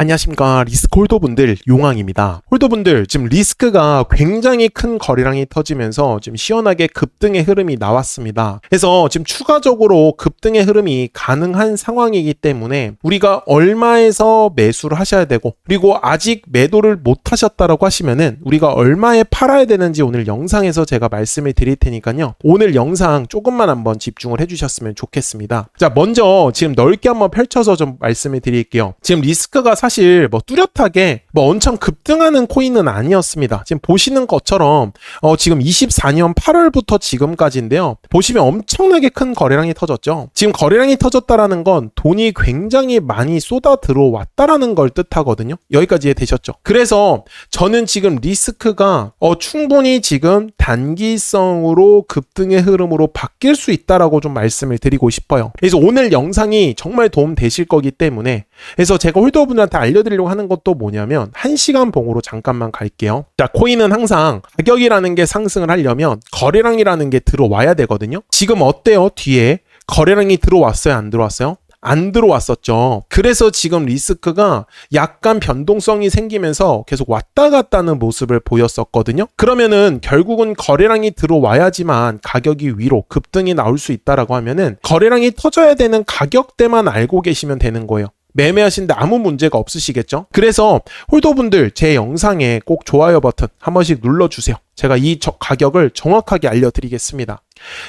안녕하십니까 리스크 홀더분들 용왕입니다. 홀더분들 지금 리스크가 굉장히 큰 거래량이 터지면서 지금 시원하게 급등의 흐름이 나왔습니다. 그래서 지금 추가적으로 급등의 흐름이 가능한 상황이기 때문에 우리가 얼마에서 매수를 하셔야 되고 그리고 아직 매도를 못 하셨다라고 하시면은 우리가 얼마에 팔아야 되는지 오늘 영상에서 제가 말씀을 드릴 테니까요. 오늘 영상 조금만 한번 집중을 해주셨으면 좋겠습니다. 자 먼저 지금 넓게 한번 펼쳐서 좀 말씀을 드릴게요. 지금 리스크가 사실 뭐 뚜렷하게 뭐 엄청 급등하는 코인은 아니었습니다. 지금 보시는 것처럼 어 지금 24년 8월부터 지금까지인데요. 보시면 엄청나게 큰 거래량이 터졌죠. 지금 거래량이 터졌다라는 건 돈이 굉장히 많이 쏟아 들어왔다라는 걸 뜻하거든요. 여기까지 이해되셨죠? 그래서 저는 지금 리스크가 어 충분히 지금 단기성으로 급등의 흐름으로 바뀔 수 있다라고 좀 말씀을 드리고 싶어요. 그래서 오늘 영상이 정말 도움 되실 거기 때문에 그래서 제가 홀더분한테 알려드리려고 하는 것도 뭐냐면 1시간 봉으로 잠깐만 갈게요. 자, 코인은 항상 가격이라는 게 상승을 하려면 거래량이라는 게 들어와야 되거든요. 지금 어때요? 뒤에 거래량이 들어왔어요? 안 들어왔어요? 안 들어왔었죠. 그래서 지금 리스크가 약간 변동성이 생기면서 계속 왔다 갔다 하는 모습을 보였었거든요. 그러면은 결국은 거래량이 들어와야지만 가격이 위로 급등이 나올 수 있다라고 하면은 거래량이 터져야 되는 가격대만 알고 계시면 되는 거예요. 매매하시는데 아무 문제가 없으시겠죠? 그래서 홀더분들 제 영상에 꼭 좋아요 버튼 한 번씩 눌러주세요. 제가 이 가격을 정확하게 알려드리겠습니다.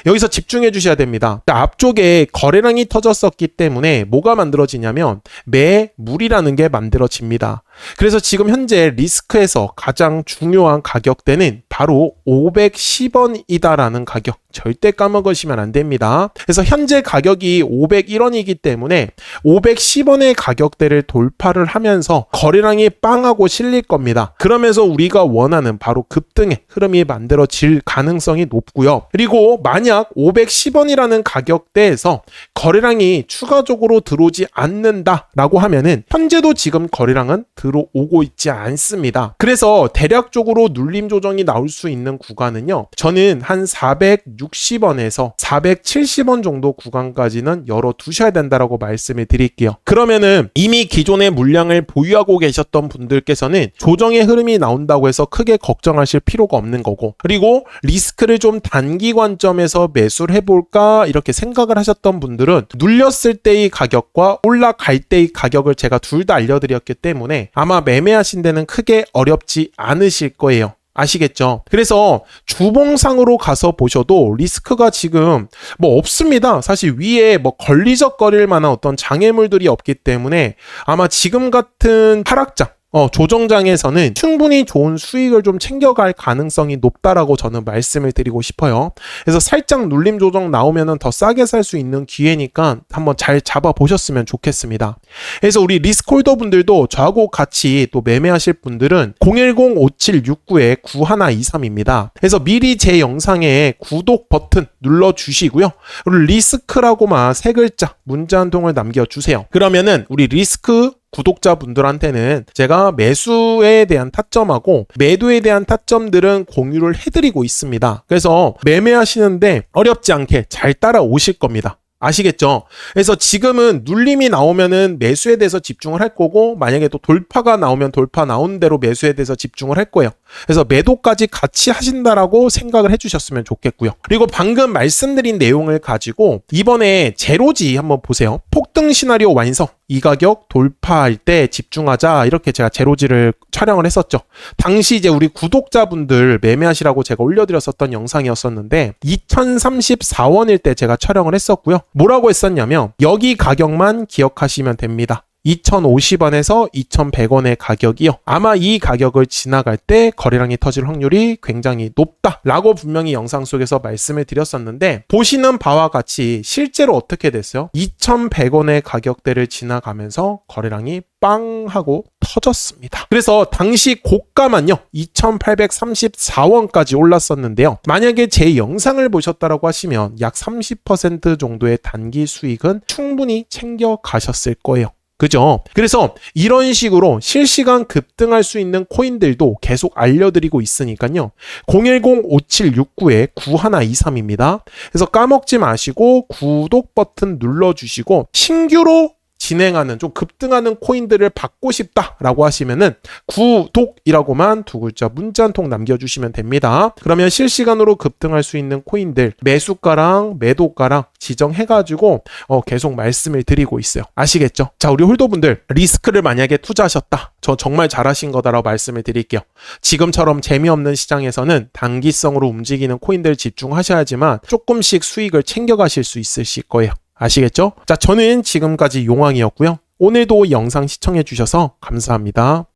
여기서 집중해 주셔야 됩니다. 앞쪽에 거래량이 터졌었기 때문에 뭐가 만들어지냐면 매물이라는 게 만들어집니다. 그래서 지금 현재 리스크에서 가장 중요한 가격대는 바로 510원이다라는 가격. 절대 까먹으시면 안 됩니다. 그래서 현재 가격이 501원이기 때문에 510원의 가격대를 돌파를 하면서 거래량이 빵하고 실릴 겁니다. 그러면서 우리가 원하는 바로 급등의 흐름이 만들어질 가능성이 높고요. 그리고 만약 510원이라는 가격대에서 거래량이 추가적으로 들어오지 않는다라고 하면은 현재도 지금 거래량은 들어오고 있지 않습니다. 그래서 대략적으로 눌림 조정이 나올 수 있는 구간은요. 저는 한 460원에서 470원 정도 구간까지는 열어 두셔야 된다라고 말씀을 드릴게요. 그러면은 이미 기존의 물량을 보유하고 계셨던 분들께서는 조정의 흐름이 나온다고 해서 크게 걱정하실 필요가 없는 거고 그리고 리스크를 좀 단기 관점 에서 매수를 해볼까 이렇게 생각을 하셨던 분들은 눌렸을 때의 가격과 올라갈 때의 가격을 제가 둘 다 알려드렸기 때문에 아마 매매하신 데는 크게 어렵지 않으실 거예요. 아시겠죠? 그래서 주봉상으로 가서 보셔도 리스크가 지금 뭐 없습니다. 사실 위에 뭐 걸리적거릴 만한 어떤 장애물들이 없기 때문에 아마 지금 같은 하락장 어, 조정장에서는 충분히 좋은 수익을 좀 챙겨갈 가능성이 높다라고 저는 말씀을 드리고 싶어요. 그래서 살짝 눌림 조정 나오면은 더 싸게 살 수 있는 기회니까 한번 잘 잡아 보셨으면 좋겠습니다. 그래서 우리 리스콜더 분들도 저하고 같이 또 매매하실 분들은 010-5769-9123입니다. 그래서 미리 제 영상에 구독 버튼 눌러 주시고요. 그리고 리스크라고만 세 글자 문자 한 통을 남겨 주세요. 그러면은 우리 리스크 구독자분들한테는 제가 매수에 대한 타점하고 매도에 대한 타점들은 공유를 해드리고 있습니다. 그래서 매매하시는데 어렵지 않게 잘 따라오실 겁니다. 아시겠죠? 그래서 지금은 눌림이 나오면은 매수에 대해서 집중을 할 거고 만약에 또 돌파가 나오면 돌파 나온 대로 매수에 대해서 집중을 할 거예요. 그래서 매도까지 같이 하신다라고 생각을 해주셨으면 좋겠고요. 그리고 방금 말씀드린 내용을 가지고 이번에 제로지 한번 보세요. 폭등 시나리오 완성. 이 가격 돌파할 때 집중하자. 이렇게 제가 제로지를 촬영을 했었죠. 당시 이제 우리 구독자분들 매매하시라고 제가 올려드렸었던 영상이었었는데 2034원일 때 제가 촬영을 했었고요. 뭐라고 했었냐면 여기 가격만 기억하시면 됩니다. 2,050원에서 2,100원의 가격이요. 아마 이 가격을 지나갈 때 거래량이 터질 확률이 굉장히 높다라고 분명히 영상 속에서 말씀을 드렸었는데 보시는 바와 같이 실제로 어떻게 됐어요? 2,100원의 가격대를 지나가면서 거래량이 빵 하고 터졌습니다. 그래서 당시 고가만요. 2,834원까지 올랐었는데요. 만약에 제 영상을 보셨다라고 하시면 약 30% 정도의 단기 수익은 충분히 챙겨 가셨을 거예요. 그죠? 그래서 이런 식으로 실시간 급등할 수 있는 코인들도 계속 알려드리고 있으니까요. 010-5769-9123입니다. 그래서 까먹지 마시고 구독 버튼 눌러주시고 신규로 진행하는 좀 급등하는 코인들을 받고 싶다라고 하시면은 구독이라고만 두 글자 문자 한 통 남겨주시면 됩니다. 그러면 실시간으로 급등할 수 있는 코인들 매수가랑 매도가랑 지정해가지고 어, 계속 말씀을 드리고 있어요. 아시겠죠? 자, 우리 홀더분들 리스크를 만약에 투자하셨다. 저 정말 잘하신 거다라고 말씀을 드릴게요. 지금처럼 재미없는 시장에서는 단기성으로 움직이는 코인들 집중하셔야지만 조금씩 수익을 챙겨가실 수 있으실 거예요. 아시겠죠? 자, 저는 지금까지 용왕이었고요. 오늘도 영상 시청해 주셔서 감사합니다.